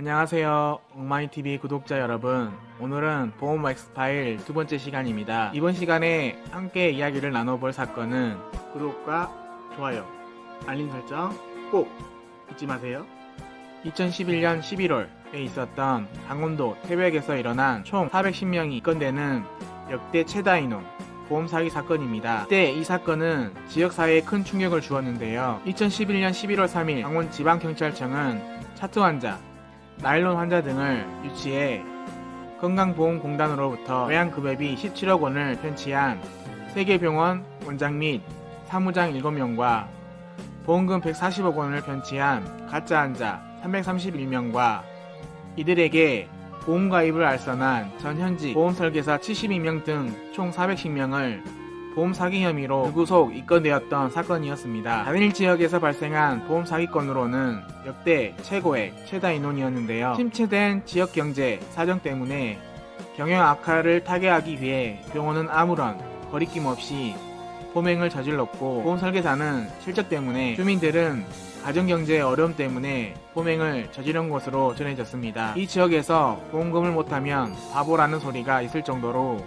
안녕하세요. 엉마이TV 구독자 여러분. 오늘은 보험 엑스파일 두 번째 시간입니다. 이번 시간에 함께 이야기를 나눠볼 사건은 구독과 좋아요, 알림 설정 꼭 잊지 마세요. 2011년 11월에 있었던 강원도 태백에서 일어난 총 410명이 입건되는 역대 최다 인원 보험 사기 사건입니다. 그때 이 사건은 지역사회에 큰 충격을 주었는데요. 2011년 11월 3일 강원지방경찰청은 차트 환자, 나일론 환자 등을 유치해 건강보험공단으로부터 외양급여비 17억 원을 편취한 세계병원 원장 및 사무장 7명과 보험금 140억 원을 편취한 가짜 환자 331명과 이들에게 보험 가입을 알선한 전현직 보험 설계사 72명 등 총 410명을 보험 사기 혐의로 불구속 입건되었던 사건이었습니다. 단일 지역에서 발생한 보험 사기건으로는 역대 최고의 최다 인원이었는데요. 침체된 지역 경제 사정 때문에 경영 악화를 타개하기 위해 병원은 아무런 거리낌 없이 범행을 저질렀고 보험 설계사는 실적 때문에 주민들은 가정경제의 어려움 때문에 범행을 저지른 것으로 전해졌습니다. 이 지역에서 보험금을 못하면 바보라는 소리가 있을 정도로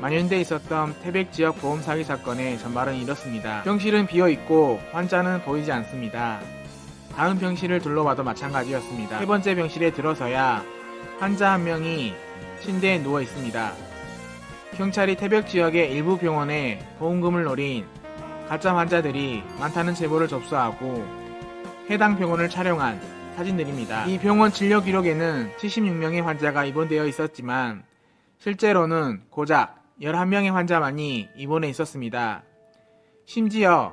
만연돼 있었던 태백 지역 보험 사기 사건의 전말은 이렇습니다. 병실은 비어 있고 환자는 보이지 않습니다. 다음 병실을 둘러봐도 마찬가지였습니다. 세 번째 병실에 들어서야 환자 한 명이 침대에 누워 있습니다. 경찰이 태백 지역의 일부 병원에 보험금을 노린 가짜 환자들이 많다는 제보를 접수하고 해당 병원을 촬영한 사진들입니다. 이 병원 진료 기록에는 76명의 환자가 입원되어 있었지만 실제로는 고작 11명의 환자만이 입원해 있었습니다. 심지어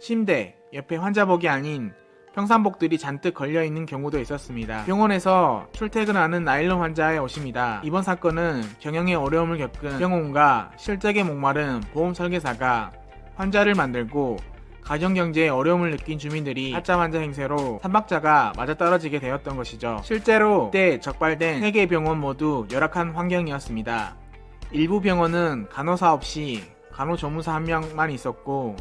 침대 옆에 환자복이 아닌 평상복들이 잔뜩 걸려 있는 경우도 있었습니다. 병원에서 출퇴근하는 나일론 환자의 옷입니다. 이번 사건은 경영에 어려움을 겪은 병원과 실적에 목마른 보험 설계사가 환자를 만들고 가정경제에 어려움을 느낀 주민들이 가짜 환자 행세로 삼박자가 맞아떨어지게 되었던 것이죠. 실제로 그때 적발된 세개 병원 모두 열악한 환경이었습니다. 일부 병원은 간호사 없이 간호조무사 한 명만 있었고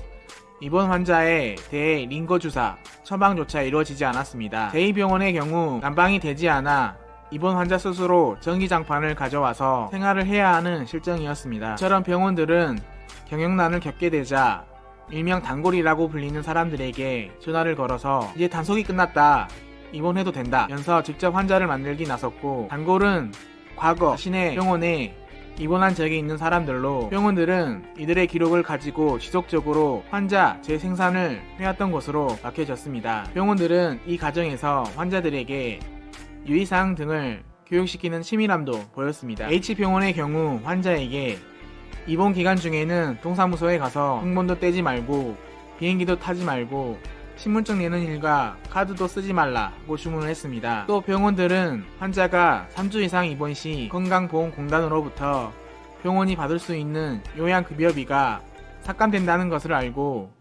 이번 환자에 대해 링거 주사, 처방조차 이루어지지 않았습니다. 제2병원의 경우 난방이 되지 않아 이번 환자 스스로 전기장판을 가져와서 생활을 해야 하는 실정이었습니다. 이처럼 병원들은 경영난을 겪게 되자 일명 단골이라고 불리는 사람들에게 전화를 걸어서 이제 단속이 끝났다. 입원해도 된다. 면서 직접 환자를 만들기 나섰고 단골은 과거 자신의 병원에 입원한 적이 있는 사람들로 병원들은 이들의 기록을 가지고 지속적으로 환자 재생산을 해왔던 것으로 밝혀졌습니다. 병원들은 이 과정에서 환자들에게 유의사항 등을 교육시키는 치밀함도 보였습니다. H병원의 경우 환자에게 입원 기간 중에는 동사무소에 가서 항문도 떼지 말고 비행기도 타지 말고 신분증 내는 일과 카드도 쓰지 말라고 주문을 했습니다. 또 병원들은 환자가 3주 이상 입원 시 건강보험공단으로부터 병원이 받을 수 있는 요양급여비가 삭감된다는 것을 알고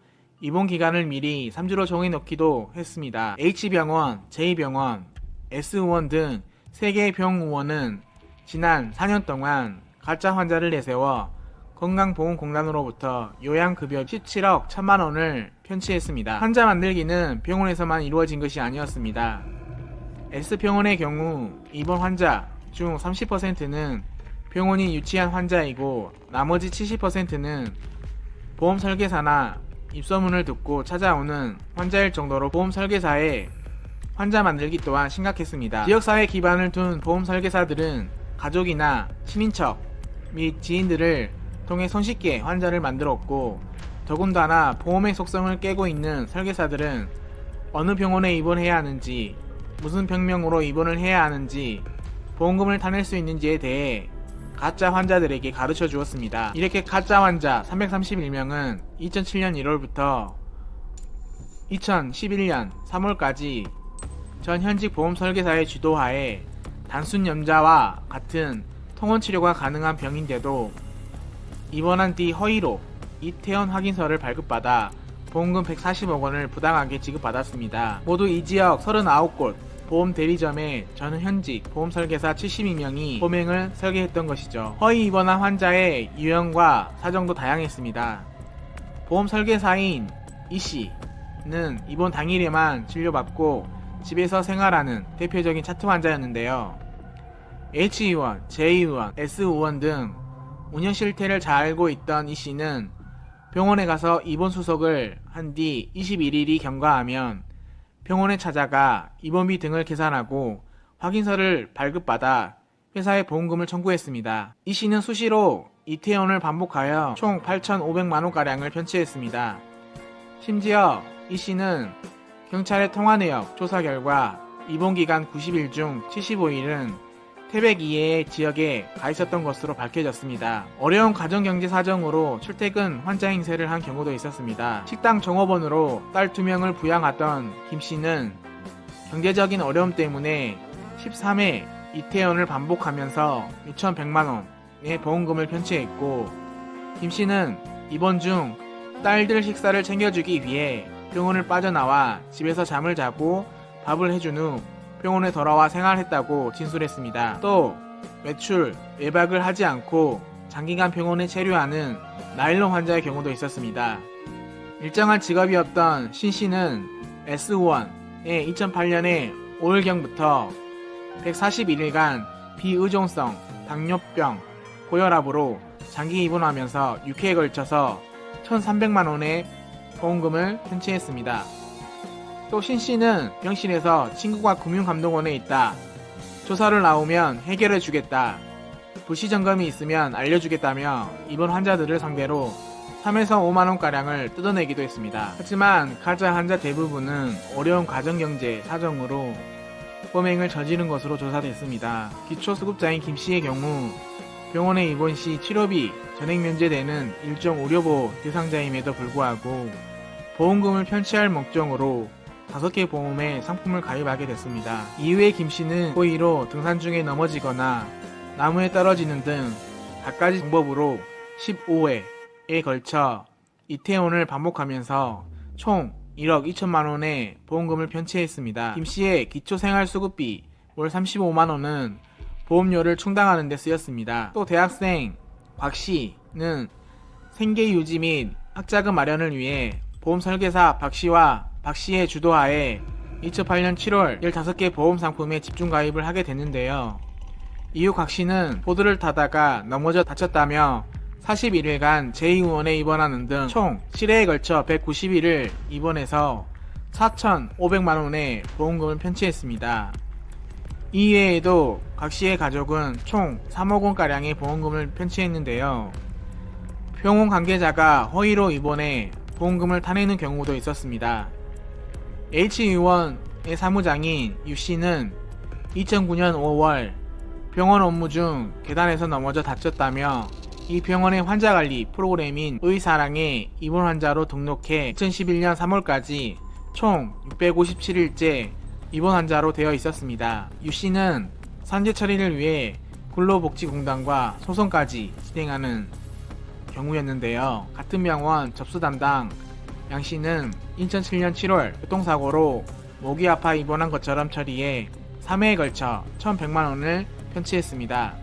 입원 기간을 미리 3주로 정해놓기도 했습니다. H병원, J병원, S의원 등 3개의 병의원은 지난 4년 동안 가짜 환자를 내세워 건강보험공단으로부터 요양급여 17억 1천만 원을 편취했습니다. 환자 만들기는 병원에서만 이루어진 것이 아니었습니다. S병원의 경우 입원 환자 중 30%는 병원이 유치한 환자이고 나머지 70%는 보험 설계사나 입소문을 듣고 찾아오는 환자일 정도로 보험 설계사의 환자 만들기 또한 심각했습니다. 지역사회 기반을 둔 보험 설계사들은 가족이나 친인척 및 지인들을 통해 손쉽게 환자를 만들었고 더군다나 보험의 속성을 깨고 있는 설계사들은 어느 병원에 입원해야 하는지 무슨 병명으로 입원을 해야 하는지 보험금을 타낼 수 있는지에 대해 가짜 환자들에게 가르쳐 주었습니다. 이렇게 가짜 환자 331명은 2007년 1월부터 2011년 3월까지 전 현직 보험 설계사의 주도하에 단순 염자와 같은 통원 치료가 가능한 병인데도 입원한 뒤 허위로 이태원 확인서를 발급받아 보험금 140억 원을 부당하게 지급받았습니다. 모두 이 지역 39곳 보험 대리점의 전 현직 보험 설계사 72명이 범행을 설계했던 것이죠. 허위 입원한 환자의 유형과 사정도 다양했습니다. 보험 설계사인 이 씨는 입원 당일에만 진료받고 집에서 생활하는 대표적인 차트 환자였는데요. H의원, J의원, S의원 등 운영 실태를 잘 알고 있던 이 씨는 병원에 가서 입원 수속을 한 뒤 21일이 경과하면 병원에 찾아가 입원비 등을 계산하고 확인서를 발급받아 회사에 보험금을 청구했습니다. 이 씨는 수시로 이태원을 반복하여 총 8,500만 원가량을 편취했습니다. 심지어 이 씨는 경찰의 통화 내역 조사 결과 입원 기간 90일 중 75일은 태백 이외의 지역에 가 있었던 것으로 밝혀졌습니다. 어려운 가정 경제 사정으로 출퇴근 환자 행세를 한 경우도 있었습니다. 식당 종업원으로 딸두 명을 부양하던 김 씨는 경제적인 어려움 때문에 13회 이태원을 반복하면서 6,100만 원의 보험금을 편취했고 김 씨는 입원 중 딸들 식사를 챙겨주기 위해 병원을 빠져나와 집에서 잠을 자고 밥을 해준 후 병원에 돌아와 생활했다고 진술했습니다. 또 외출, 외박을 하지 않고 장기간 병원에 체류하는 나일론 환자의 경우도 있었습니다. 일정한 직업이었던 신 씨는 S1의 2008년에 5월경부터 141일간 비의존성 당뇨병 고혈압으로 장기 입원하면서 6회에 걸쳐서 1,300만 원의 보험금을 편취했습니다. 또 신 씨는 병실에서 친구가 금융감독원에 있다. 조사를 나오면 해결해 주겠다. 불시 점검이 있으면 알려주겠다며 입원 환자들을 상대로 3에서 5만 원가량을 뜯어내기도 했습니다. 하지만 가짜 환자 대부분은 어려운 가정경제 사정으로 범행을 저지른 것으로 조사됐습니다. 기초수급자인 김 씨의 경우 병원에 입원 시 치료비 전액 면제되는 일종 의료보호 대상자임에도 불구하고 보험금을 편취할 목적으로 다섯 개 보험에 상품을 가입하게 됐습니다. 이후에 김 씨는 호의로 등산 중에 넘어지거나 나무에 떨어지는 등 갖가지 방법으로 15회에 걸쳐 이태원을 반복하면서 총 1억 2천만 원의 보험금을 편취했습니다. 김 씨의 기초생활수급비 월 35만 원은 보험료를 충당하는 데 쓰였습니다. 또 대학생 곽 씨는 생계 유지 및 학자금 마련을 위해 보험 설계사 박 씨와 박 씨의 주도하에 2008년 7월 15개 보험 상품에 집중 가입을 하게 됐는데요. 이후 곽 씨는 보드를 타다가 넘어져 다쳤다며 41일간 제2의원에 입원하는 등 총 7회에 걸쳐 190일을 입원해서 4,500만 원의 보험금을 편취했습니다. 이외에도 곽 씨의 가족은 총 3억 원가량의 보험금을 편취했는데요. 병원 관계자가 허위로 입원해 보험금을 타내는 경우도 있었습니다. H 의원의 사무장인 유 씨는 2009년 5월 병원 업무 중 계단에서 넘어져 다쳤다며 이 병원의 환자 관리 프로그램인 의사랑에 입원 환자로 등록해 2011년 3월까지 총 657일째 입원 환자로 되어 있었습니다. 유 씨는 산재 처리를 위해 근로복지공단과 소송까지 진행하는 경우였는데요. 같은 병원 접수 담당 양 씨는 2007년 7월 교통사고로 목이 아파 입원한 것처럼 처리해 3회에 걸쳐 1,100만 원을 편취했습니다.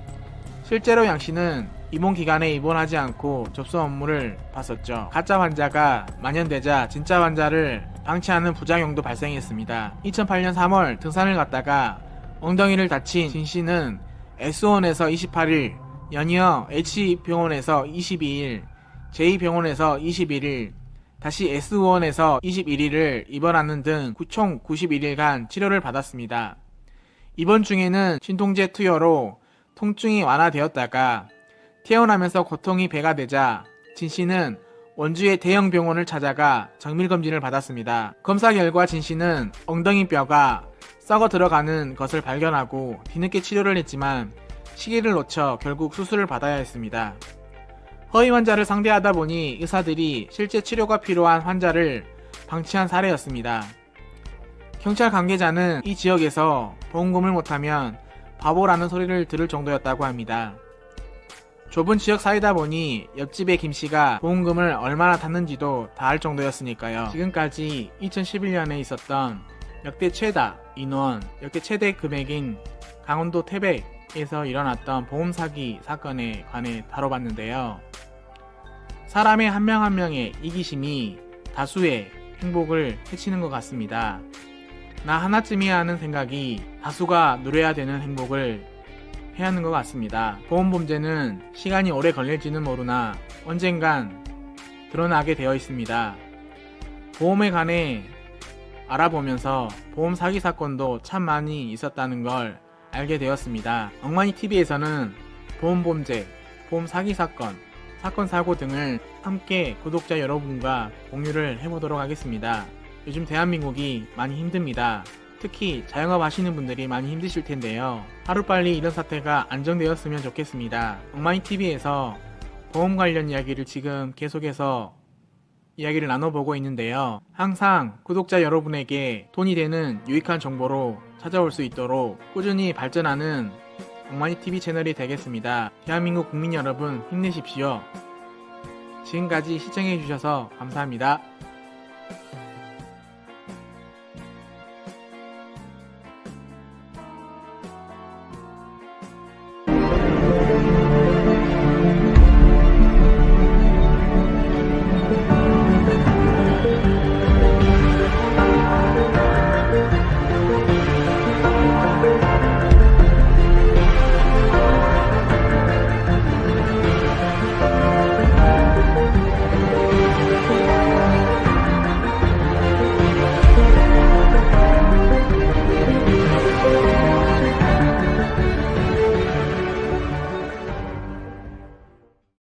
실제로 양 씨는 입원 기간에 입원하지 않고 접수 업무를 봤었죠. 가짜 환자가 만연되자 진짜 환자를 방치하는 부작용도 발생했습니다. 2008년 3월 등산을 갔다가 엉덩이를 다친 진 씨는 S1에서 28일, 연이어 H병원에서 22일, J병원에서 21일, 다시 S1에서 21일을 입원하는 등 총 91일간 치료를 받았습니다. 입원 중에는 진통제 투여로 통증이 완화되었다가 퇴원하면서 고통이 배가 되자 진 씨는 원주의 대형 병원을 찾아가 정밀 검진을 받았습니다. 검사 결과 진 씨는 엉덩이 뼈가 썩어 들어가는 것을 발견하고 뒤늦게 치료를 했지만 시기를 놓쳐 결국 수술을 받아야 했습니다. 허위 환자를 상대하다 보니 의사들이 실제 치료가 필요한 환자를 방치한 사례였습니다. 경찰 관계자는 이 지역에서 보험금을 못하면 바보라는 소리를 들을 정도였다고 합니다. 좁은 지역 사이다 보니 옆집의 김 씨가 보험금을 얼마나 탔는지도 다 알 정도였으니까요. 지금까지 2011년에 있었던 역대 최다 인원, 역대 최대 금액인 강원도 태백에서 일어났던 보험 사기 사건에 관해 다뤄봤는데요. 사람의 한명한 명의 이기심이 다수의 행복을 해치는 것 같습니다. 나 하나쯤이야 하는 생각이 다수가 누려야 되는 행복을 해야 하는 것 같습니다. 보험 범죄는 시간이 오래 걸릴지는 모르나 언젠간 드러나게 되어 있습니다. 보험에 관해 알아보면서 보험 사기 사건도 참 많이 있었다는 걸 알게 되었습니다. 엉마니 TV에서는 보험 범죄, 보험 사기 사건, 사건 사고 등을 함께 구독자 여러분과 공유를 해보도록 하겠습니다. 요즘 대한민국이 많이 힘듭니다. 특히 자영업 하시는 분들이 많이 힘드실 텐데요. 하루빨리 이런 사태가 안정되었으면 좋겠습니다. 엉마니 TV에서 보험 관련 이야기를 지금 계속해서 이야기를 나눠보고 있는데요. 항상 구독자 여러분에게 돈이 되는 유익한 정보로 찾아올 수 있도록 꾸준히 발전하는 엉마니 TV 채널이 되겠습니다. 대한민국 국민 여러분 힘내십시오. 지금까지 시청해주셔서 감사합니다.